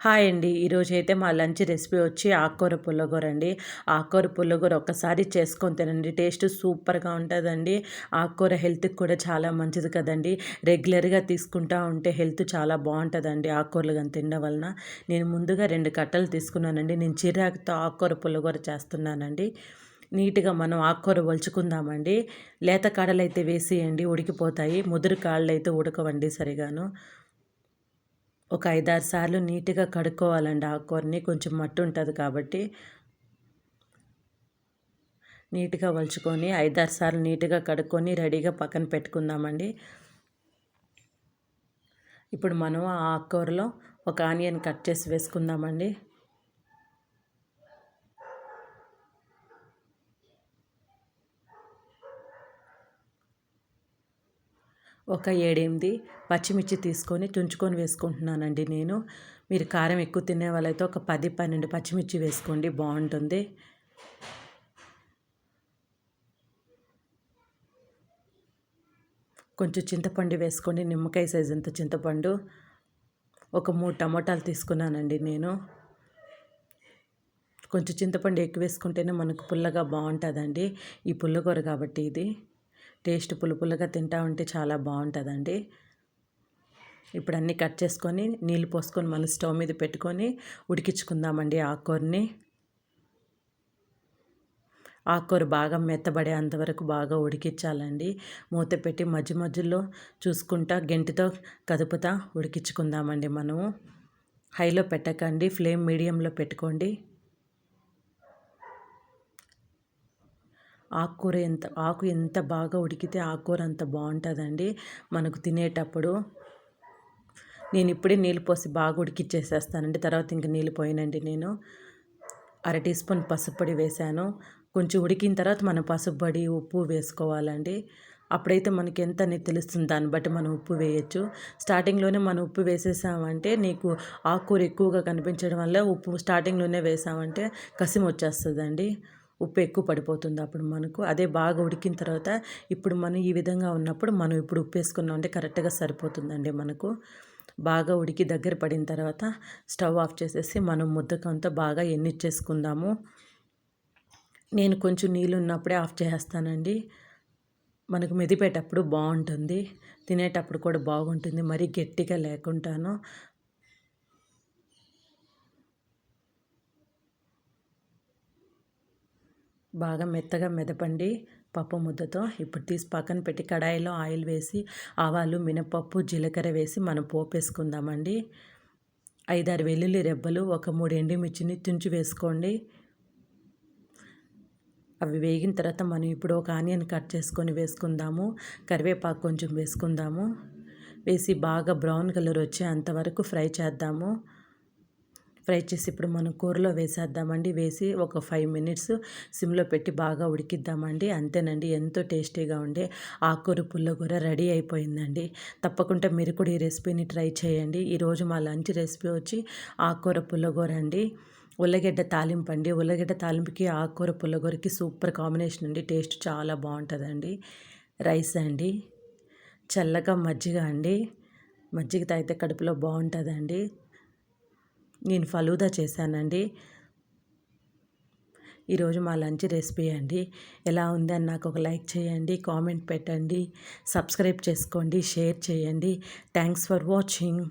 Hi అండి. ఈరోజు అయితే మా లంచ్ రెసిపీ వచ్చి ఆకుకూర పుల్లగూర అండి. ఆకుకూర పుల్లగూర ఒక్కసారి చేసుకొని తినండి. టేస్ట్ సూపర్గా ఉంటుందండి. ఆకుకూర హెల్త్కి కూడా చాలా మంచిది కదండి. రెగ్యులర్గా తీసుకుంటా ఉంటే హెల్త్ చాలా బాగుంటుందండి ఆకుకూరలు కానీ తినడం వలన. నేను ముందుగా రెండు కట్టలు తీసుకున్నానండి. నేను చిరాకుతో ఆకుకూర పుల్లగూర చేస్తున్నానండి. నీట్గా మనం ఆకుకూర ఒలుచుకుందామండి. లేత కాడలు అయితే వేసేయండి. ఉడికిపోతాయి. ముదురు కాళ్ళు అయితే ఉడకవండి సరిగాను. ఒక ఐదారు సార్లు నీట్గా కడుక్కోవాలండి. ఆకుకూరని కొంచెం మట్టి ఉంటుంది కాబట్టి నీట్గా వలుచుకొని ఐదారు సార్లు నీట్గా కడుక్కొని రెడీగా పక్కన పెట్టుకుందామండి. ఇప్పుడు మనం ఆ ఆకుకూరలో ఒక ఆనియన్ కట్ చేసి వేసుకుందామండి. ఒక ఏడెనిమిది పచ్చిమిర్చి తీసుకొని తుంచుకొని వేసుకుంటున్నానండి నేను. మీరు కారం ఎక్కువ తినే వాళ్ళైతే ఒక పది పన్నెండు పచ్చిమిర్చి వేసుకోండి బాగుంటుంది. కొంచెం చింతపండు వేసుకోండి నిమ్మకాయ సైజ్ అంత చింతపండు. ఒక మూడు టమోటాలు తీసుకున్నానండి నేను. కొంచెం చింతపండు ఎక్కువ వేసుకుంటేనే మనకు పుల్లగా బాగుంటుందండి. ఈ పుల్లకూర కాబట్టి ఇది. టేస్ట్ పులుపులుగా తింటా ఉంటే చాలా బాగుంటుందండి. ఇప్పుడు అన్నీ కట్ చేసుకొని నీళ్ళు పోసుకొని మళ్ళీ స్టవ్ మీద పెట్టుకొని ఉడికించుకుందామండి ఆకుకూరని. ఆకుకూర బాగా మెత్తబడే అంతవరకు బాగా ఉడికించాలండి. మూత పెట్టి మధ్య మధ్యలో చూసుకుంటా గెంటితో కదుపుతా ఉడికించుకుందామండి మనము. హైలో పెట్టకండి ఫ్లేమ్ మీడియంలో పెట్టుకోండి. ఆకుకూర ఎంత ఆకు ఎంత బాగా ఉడికితే ఆకుకూర అంత బాగుంటుందండి. మనకు తినేటప్పుడు నేను ఇప్పుడే నీళ్ళు పోసి బాగా ఉడికిచ్చేసేస్తానండి. తర్వాత ఇంక నీళ్ళు పోయినండి నేను. అర టీ స్పూన్ పసుపు పొడి వేసాను. కొంచెం ఉడికిన తర్వాత మనం పసుపు పొడి ఉప్పు వేసుకోవాలండి. అప్పుడైతే మనకి ఎంత అనేది తెలుస్తుంది. దాన్ని బట్టి మనం ఉప్పు వేయచ్చు. స్టార్టింగ్లోనే మనం ఉప్పు వేసేసామంటే నీకు ఆకుకూర ఎక్కువగా కనిపించడం వల్ల ఉప్పు స్టార్టింగ్లోనే వేసామంటే కసిమ వచ్చేస్తుందండి ఉప్పు ఎక్కువ పడిపోతుంది అప్పుడు మనకు. అదే బాగా ఉడికిన తర్వాత ఇప్పుడు మనం ఈ విధంగా ఉన్నప్పుడు మనం ఇప్పుడు ఉప్పు వేసుకున్నాం అంటే కరెక్ట్గా సరిపోతుందండి మనకు. బాగా ఉడికి దగ్గర పడిన తర్వాత స్టవ్ ఆఫ్ చేసేసి మనం ముద్దకంతా బాగా ఎన్నిచ్చేసుకుందాము. నేను కొంచెం నీళ్ళు ఉన్నప్పుడే ఆఫ్ చేస్తానండి. మనకు మెదిపేటప్పుడు బాగుంటుంది. తినేటప్పుడు కూడా బాగుంటుంది. మరీ గట్టిగా లేకుండాను బాగా మెత్తగా మెదపండి పప్పు ముద్దతో. ఇప్పుడు తీసి పక్కన పెట్టి కడాయిలో ఆయిల్ వేసి ఆవాలు మినపప్పు జీలకర్ర వేసి మనం పోపు వేసుకుందామండి ఐదారు వెల్లుల్లి రెబ్బలు ఒక మూడు ఎండుమిర్చిని తుంచి వేసుకోండి. అవి వేగిన తర్వాత మనం ఇప్పుడు ఒక ఆనియన్ కట్ చేసుకొని వేసుకుందాము. కరివేపాకు కొంచెం వేసుకుందాము. వేసి బాగా బ్రౌన్ కలర్ వచ్చే అంతవరకు ఫ్రై చేద్దాము. ఫ్రై చేసి ఇప్పుడు మనం కూరలో వేసేద్దామండి. వేసి ఒక ఫైవ్ మినిట్స్ సిమ్లో పెట్టి బాగా ఉడికిద్దామండి. అంతేనండి ఎంతో టేస్టీగా ఉండే ఆకుకూర పుల్లకూర రెడీ అయిపోయిందండి. తప్పకుండా మీరు కూడా ఈ రెసిపీని ట్రై చేయండి. ఈరోజు మా లంచ్ రెసిపీ వచ్చి ఆకుకూర పుల్లగూర అండి. ఉల్లగడ్డ తాలింపు అండి. ఉల్లగడ్డ తాలింపుకి ఆకుకూర పుల్లగూరకి సూపర్ కాంబినేషన్ అండి. టేస్ట్ చాలా బాగుంటుందండి. రైస్ అండి చల్లగా మజ్జిగ అండి. మజ్జిగ తాగితే కడుపులో బాగుంటుందండి. నేను ఫలూదా చేశానండి. ఈరోజు మా లంచ్ రెసిపీ అండి. ఎలా ఉందని నాకు ఒక లైక్ చేయండి కామెంట్ పెట్టండి సబ్స్క్రైబ్ చేసుకోండి షేర్ చేయండి. Thanks for watching.